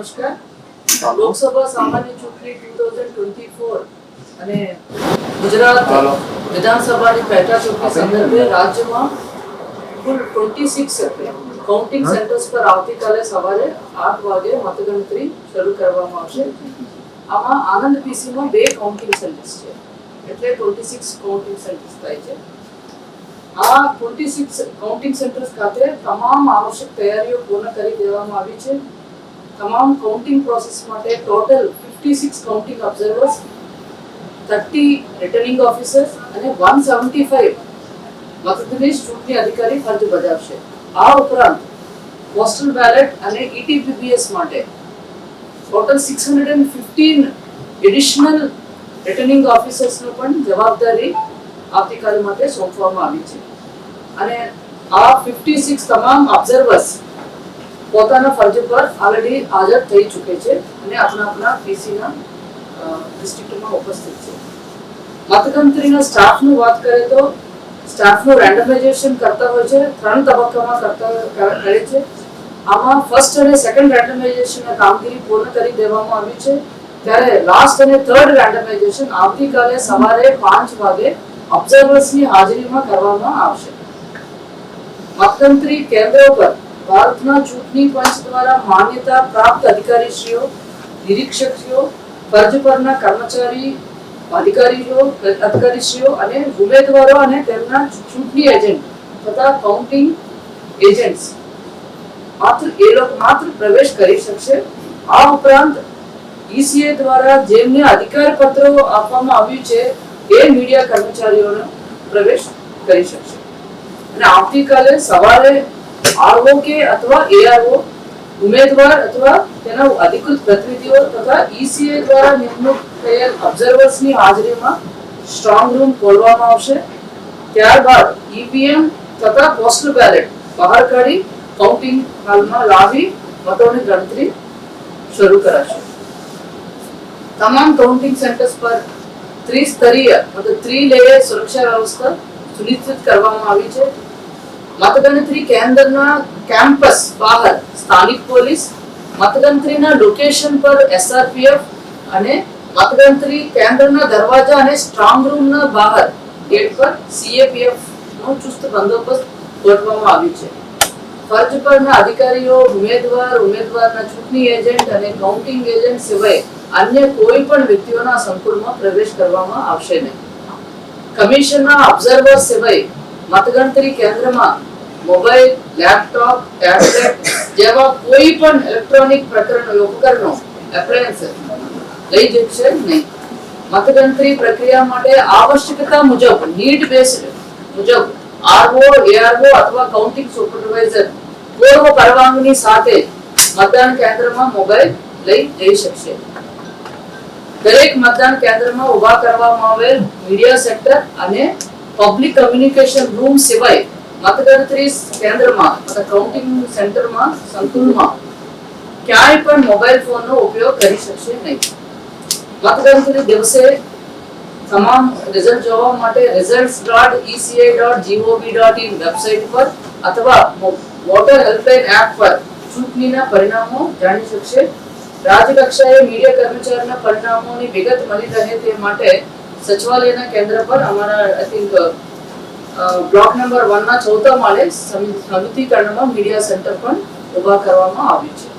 નમસ્કાર. લોકસભા સામાન્ય ચૂંટણી ટુ થાઉઝન્ડ ટ્વેન્ટી ફોર અને ગુજરાત વિધાનસભાની પેટા ચૂંટણી સંદર્ભે રાજ્યમાં કુલ ટ્વેન્ટી સિક્સ કાઉન્ટિંગ સેન્ટર્સ પર આવતીકાલે સવારે આઠ વાગે મતગણતરી શરૂ કરવામાં આવશે. આમાં આનંદ પીસીમાં બે કાઉન્ટિંગ સેન્ટર્સ છે. એટલે ટ્વેન્ટી સિક્સ કાઉન્ટિંગ સેન્ટર્સ થાય છે. આ ટ્વેન્ટી સિક્સ કાઉન્ટિંગ સેન્ટર્સ ખાતે તમામ આવશ્યક તૈયારીઓ પૂર્ણ કરી દેવામાં આવી છે. તમામ કાઉન્ટિંગ પ્રોસેસ માટે total fifty six counting observers thirty returning officers અને વન સેવન્ટી ફાઈવ મતદાનીશ ચૂંટણી અધિકારી ફરજ બજાવશે. આ ઉપરાંત પોસ્ટલ બેલેટ અને E માટે total six hundred and fifteen additional returning ઓફિસર્સનો પણ જવાબદારી આવતીકાલ માટે સોંપવામાં આવી છે. અને આ ફિફ્ટી સિક્સ તમામ ઓબ્ઝર્વર્સ પોતાના ફરજ પર ઓલરેડી હાજર થઈ ચૂકે છે અને આપણા આપણા પીસીના ડિસ્ટ્રિક્ટમાં ઉપસ્થિત છે. મતગણતરીના સ્ટાફનું વાત કરીએ તો સ્ટાફનું રેન્ડમાઇઝેશન કરતા હોય છે, ત્રણ તબક્કામાં કરતા કરે છે. આમાં ફર્સ્ટ અને સેકન્ડ રેન્ડમાઇઝેશનની કામગીરી પૂર્ણ કરી દેવામાં આવી છે. ત્યારે લાસ્ટ અને થર્ડ રેન્ડમાઇઝેશન આવતીકાલે સવારે પાંચ વાગે ઓબ્ઝર્વર્સની હાજરીમાં કરવામાં આવશે. મતગણતરી કેન્દ્રો પર ભારતના ચૂંટણી પંચ દ્વારા માન્યતા પ્રાપ્ત અધિકારીશ્રીઓ, નિરીક્ષકશ્રીઓ, ફરજ પરના કર્મચારી, અધિકારીઓ, અધિકારીશ્રીઓ અને ઉમેદવારો અને તેમના ચૂંટણી એજન્ટ તથા કાઉન્ટિંગ એજન્ટ્સ માત્ર એ લોકો માત્ર પ્રવેશ કરી શકશે. આ ઉપરાંત ઈસીએ દ્વારા જેમને અધિકાર પત્રો આપવામાં આવ્યું છે, એ મીડિયા કર્મચારીઓનો પ્રવેશ કરી શકશે. અને આવતીકાલે સવારે આરઓ કે અથવા એઆરઓ ઉમેદવાર અથવા તેના અધિકૃત પ્રતિનિધિઓ તથા ઈસીએ દ્વારા નિમણૂક થયેલ ઓબ્ઝર્વર્સની હાજરીમાં સ્ટ્રોંગ રૂમ ખોલવામાં આવશે. ત્યારબાદ ઈવીએમ તથા પોસ્ટલ બેલેટ બહાર કાઢી કાઉન્ટિંગ હાલમાં લાવી મતોની ગણતરી શરૂ કરાશે. તમામ કાઉન્ટિંગ સેન્ટર્સ પર ત્રિસ્તરીય, મતલબ ત્રિલેયર સુરક્ષા વ્યવસ્થા સુનિશ્ચિત કરવામાં આવી છે. મતગણતરી કેન્દ્રના કેમ્પસ બહાર સ્થાનિક પોલીસ, મતગણતરીના લોકેશન પર એસઆરપીએફ અને મતગણતરી કેન્દ્રના દરવાજા અને સ્ટ્રોંગ રૂમના બહાર ગેટ પર સીએપીએફ નો ચુસ્ત બંદોબસ્ત ગોઠવવામાં આવ્યું છે. ફરજ પરના અધિકારીઓ, ઉમેદવાર, ઉમેદવારના ચૂંટણી એજન્ટ અને કાઉન્ટિંગ એજન્ટ સિવાય અન્ય કોઈ પણ વ્યક્તિઓના સંકુલમાં પ્રવેશ કરવામાં આવશે નહીં. કમિશનના ઓબ્ઝર્વર સિવાય મતગણતરી કેન્દ્રમાં મોબાઈલ, લેપટોપ, ટેબ્લેટ જેવા કોઈ પણ ઇલેક્ટ્રોનિક પ્રકરણો ઉપકરણો એપ્લાયન્સ લઈ જશે નહીં. મતગણતરી પ્રક્રિયા માટે આવશ્યકતા મુજબ નીડ બેસ્ડ મુજબ આરઓ એઆરઓ અથવા કાઉન્ટિંગ સુપરવાઇઝર પૂર્વ પરવાનગી સાથે મતદાન કેન્દ્રમાં મોબાઈલ લઈ જઈ શકશે. દરેક મતદાન કેન્દ્રમાં ઊભા કરવામાં આવેલ મીડિયા સેક્ટર અને પબ્લિક કમ્યુનિકેશન રૂમ સિવાય મતગણતરી કેન્દ્રમાં અથવા કાઉન્ટિંગ સેન્ટરમાં સંકુલમાં, ક્યાંય પણ મોબાઈલ ફોનનો ઉપયોગ કરી શકશે નહીં. મતગણતરી દિવસે તમામ રિઝલ્ટ જોવા માટે results.eca.gov.in વેબસાઇટ પર અથવા વોટર હેલ્પલાઇન એપ પર ચૂંટણીના પરિણામો જાણી શકશે. રાજ્ય કક્ષાએ મીડિયા કર્મચારીના પરિણામોની વિગત મળી રહે તે માટે સચિવાલયના કેન્દ્ર પર અમારા I think block number one ના ચૌથા માળે સમિતિકરણમાં મીડિયા સેન્ટર પણ ઊભા કરવામાં આવ્યું છે.